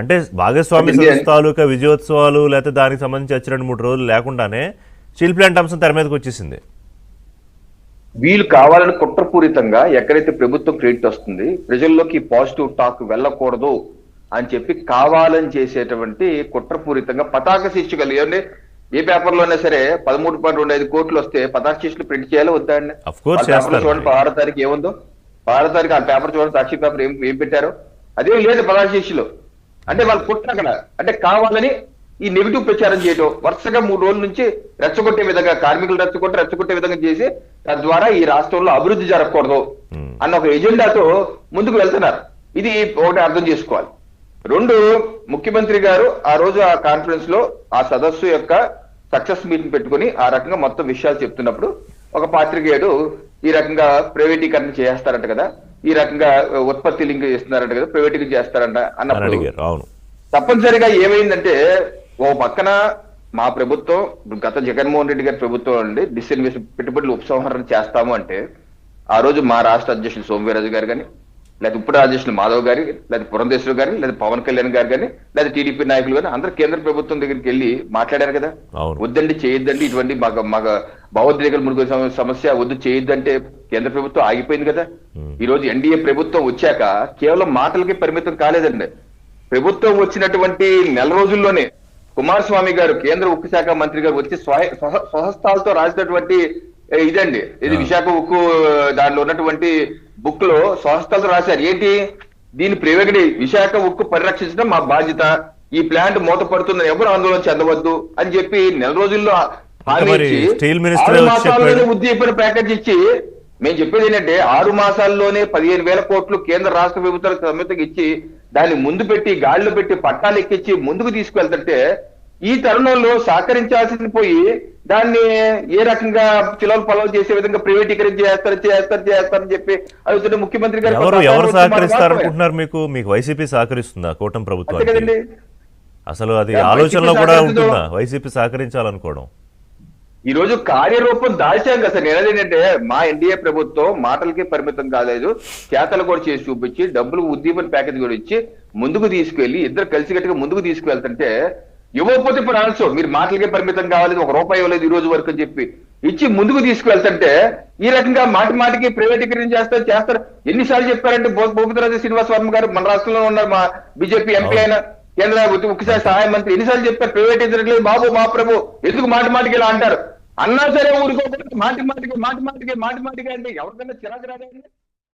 అంటే సంస్థ తాలూకా విజయోత్సవాలు లేకపోతే దానికి సంబంధించి వచ్చి రెండు మూడు రోజులు లేకుండానే స్టీల్ ప్లాంట్ అంశం తెర మీదకి వచ్చేసింది. వీళ్ళు కావాలని కుట్రపూరితంగా ఎక్కడైతే ప్రభుత్వం క్రెడిట్ వస్తుంది ప్రజల్లోకి పాజిటివ్ టాక్ వెళ్ళకూడదు అని చెప్పి కావాలని చేసేటువంటి కుట్రపూరితంగా పతాక శీర్షికలు ఏమండి? ఏ పేపర్లోనే సరే పదమూడు పాయింట్ రెండు ఐదు కోట్లు వస్తే పతాక శీర్షికలు ప్రింట్ చేయాలి వద్దా అండి. చూడండి పదహారో తారీఖు ఏముందో? పదహారో తారీఖు ఆ పేపర్ చూడండి సాక్షి పేపర్ ఏం ఏం పెట్టారు? అదేం లేదు పతాక శీర్షికలు. అంటే వాళ్ళు కుట్ర అక్కడ అంటే కావాలని ఈ నెగిటివ్ ప్రచారం చేయటం వరుసగా మూడు రోజుల నుంచి రెచ్చగొట్టే విధంగా కార్మికులు రెచ్చగొట్టి రెచ్చగొట్టే విధంగా చేసి తద్వారా ఈ రాష్ట్రంలో అభివృద్ధి జరగకూడదు. అన్న ఒక ఎజెండాతో ముందుకు వెళ్తున్నారు. ఇది ఒకటి అర్థం చేసుకోవాలి. రెండు ముఖ్యమంత్రి గారు ఆ రోజు ఆ కాన్ఫరెన్స్లో ఆ సదస్సు యొక్క సక్సెస్ మీటింగ్ పెట్టుకుని ఆ రకంగా మొత్తం విషయాలు చెప్తున్నప్పుడు ఒక పాత్రికేయుడు ఈ రకంగా ప్రైవేటీకరణ చేస్తారంట కదా. ఈ రకంగా ఉత్పత్తి లింక్ చేస్తున్నారంట కదా ప్రైవేటీకరణ చేస్తారంట అని అన్నప్పుడు తప్పనిసరిగా ఏమైందంటే ఓ పక్కన మా ప్రభుత్వం గత జగన్మోహన్ రెడ్డి గారి ప్రభుత్వం అండి డిస్ఇన్వెస్ట్ పెట్టుబడులు ఉపసంహరణ చేస్తాము అంటే ఆ రోజు మా రాష్ట్ర అధ్యక్షులు సోమవీరాజు గారు కానీ లేదా ఇప్పుడు అధ్యక్షులు మాధవ్ గారి లేదా పురంధేశ్వరు గారి లేదా పవన్ కళ్యాణ్ గారు కానీ లేదా టీడీపీ నాయకులు కానీ అందరూ కేంద్ర ప్రభుత్వం దగ్గరికి వెళ్ళి మాట్లాడారు కదా. వద్దండి చేయొద్దండి ఇటువంటి మాకు మాకు భావోద్రేకలు మురుగు సమ- సమస్య వద్దు చేయొద్దంటే కేంద్ర ప్రభుత్వం ఆగిపోయింది కదా. ఈ రోజు ఎన్డీఏ ప్రభుత్వం వచ్చాక కేవలం మాటలకి పరిమితం కాలేదండి. ప్రభుత్వం వచ్చినటువంటి నెల రోజుల్లోనే కుమారస్వామి గారు కేంద్ర ఉక్కు శాఖ మంత్రి గారు వచ్చి స్వహ- స్వహ- స్వహస్తాలతో రాసినటువంటి ఇదండి. ఇది విశాఖ ఉక్కు దానిలో ఉన్నటువంటి బుక్లో స్వహస్తాలతో రాశారు. ఏంటి? దీని ప్రైవేట్ విశాఖ ఉక్కు పరిరక్షించడం మా బాధ్యత. ఈ ప్లాంట్ మూతపడుతుందని ఎవరు ఆందోళన చెందవద్దు అని చెప్పి నెల రోజుల్లో. ఉద్దీపన ప్యాకేజ్ ఇచ్చి మేము చెప్పేది ఏంటంటే ఆరు మాసాల్లోనే పదిహేను వేల కోట్లు కేంద్ర రాష్ట్ర ప్రభుత్వాలకు సమితికి ఇచ్చి దాన్ని ముందు పెట్టి గాడిలో పెట్టి పట్టాలు ఎక్కించి ముందుకు తీసుకెళ్తుంటే ఈ తరుణంలో సహకరించాల్సింది పోయి దాన్ని ఏ రకంగా చిలవలు పొలవలు చేసే విధంగా ప్రైవేటీకరణ చేస్తారు చేస్తారు చేస్తారని చెప్పి అడుగుతుంటే ముఖ్యమంత్రి గారు ఎవరు సహకరిస్తారు. అనుకుంటున్నారు మీకు? మీకు వైసీపీ సహకరిస్తుందా? కూటమి అంతే ప్రభుత్వానికి కదండి. అసలు అది ఆలోచనలో కూడా. ఉంటుందా? వైసీపీ సహకరించాలనుకోవడం? ఈ రోజు కార్యరూపం దాల్చాం కదా సార్. ఏంటంటే మా ఎన్డీఏ ప్రభుత్వం మాటలకి పరిమితం కాలేదు. చేతలు కూడా చేసి చూపించి డబ్బులు ఉద్దీపన ప్యాకేజ్ కూడా ఇచ్చి ముందుకు తీసుకెళ్ళి ఇద్దరు కలిసికట్టుగా ముందుకు తీసుకువెళ్తుంటే ఇవ్వకపోతే ఇప్పుడు అనొచ్చు. మీరు మాటలకే పరిమితం కావాలి ఒక రూపాయి ఇవ్వలేదు ఈ రోజు వరకు అని చెప్పి. ఇచ్చి ముందుకు తీసుకువెళ్తుంటే ఈ రకంగా మాటి మాటికి ప్రైవేటీకరణ చేస్తారు చేస్తారు. ఎన్నిసార్లు చెప్పారంటే భూపతిరాజు శ్రీనివాస్ వర్మ గారు మన రాష్ట్రంలో ఉన్నారు మా బీజేపీ ఎంపీ అయిన కేంద్ర ఉక్కు సహాయ మంత్రి ఎన్నిసార్లు చెప్పారు ప్రైవేటైజేషన్ బాబు మా ప్రభు ఎందుకు మాటి మాటికి ఇలా అంటారు? అన్నా సరే ఊరుకోకుండా మాటి మాటికి మాటి మాటికి మాటి మాటికి అంటే ఎవరికైనా చిరాకు రాదండి